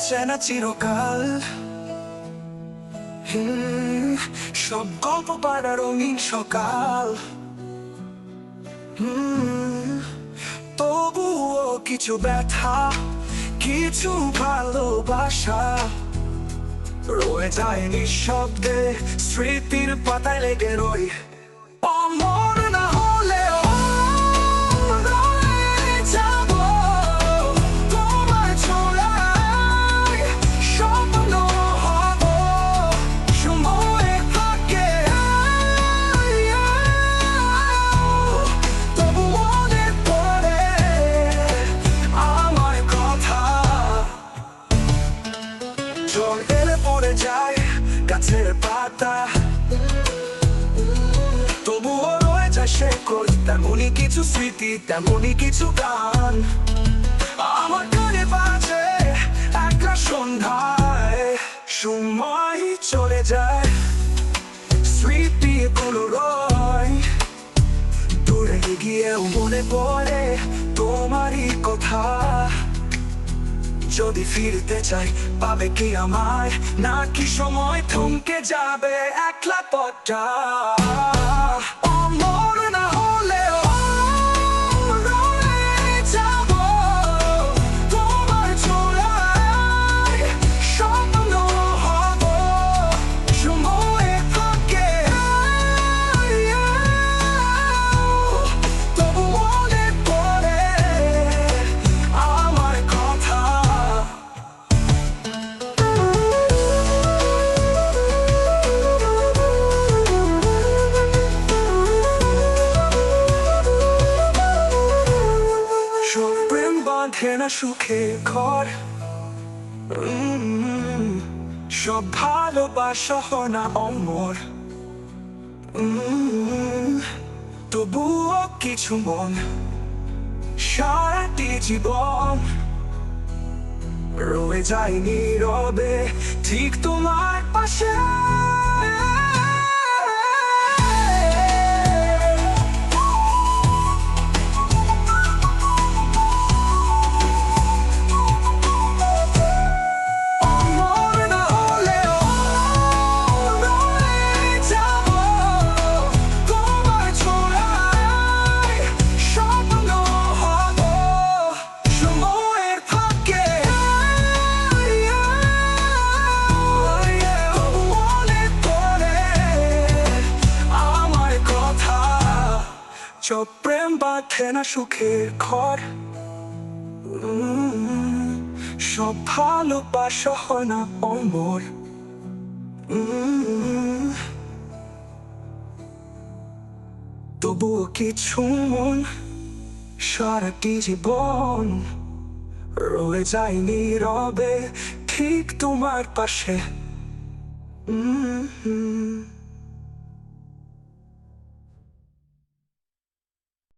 আসে না চিরকাল সব গল্প পাড়া রঙিন সকাল। তবুও কিছু ব্যথা, কিছু ভালোবাসা। রয়ে যায় নিঃশব্দে স্মৃতির পাতায় লেগে রই। পাতা। তবুও রয়ে যায় শেকল তেমনই কিছু স্মৃতি, তেমনই কিছু গান। আমার কানে বাজে একটা সন্ধ্যায়। সময় চলে যায় স্মৃতি স্মৃতিগুলো রয়। দূরে গিয়েও মনে পড়ে তোমারই কথা। যদি ফিরতে চাই পাবে কি আমায়? নাকি সময় থমকে যাবে একলা পথটা? বাঁধে না সুখে ঘর। সব ভালোবাসা হয় না অমর তবুও কিছু মন, সারাটি জীবন। রয়ে যায় নীরবে, ঠিক তোমার পাশে। চোখ প্রেম বাঁধে না সুখের ঘর। সব ভালোবাসা না অমর। তবুও কিছু মন সারাটি জীবন রয়ে যায় নীরবে ঠিক তোমার পাশে। হুম।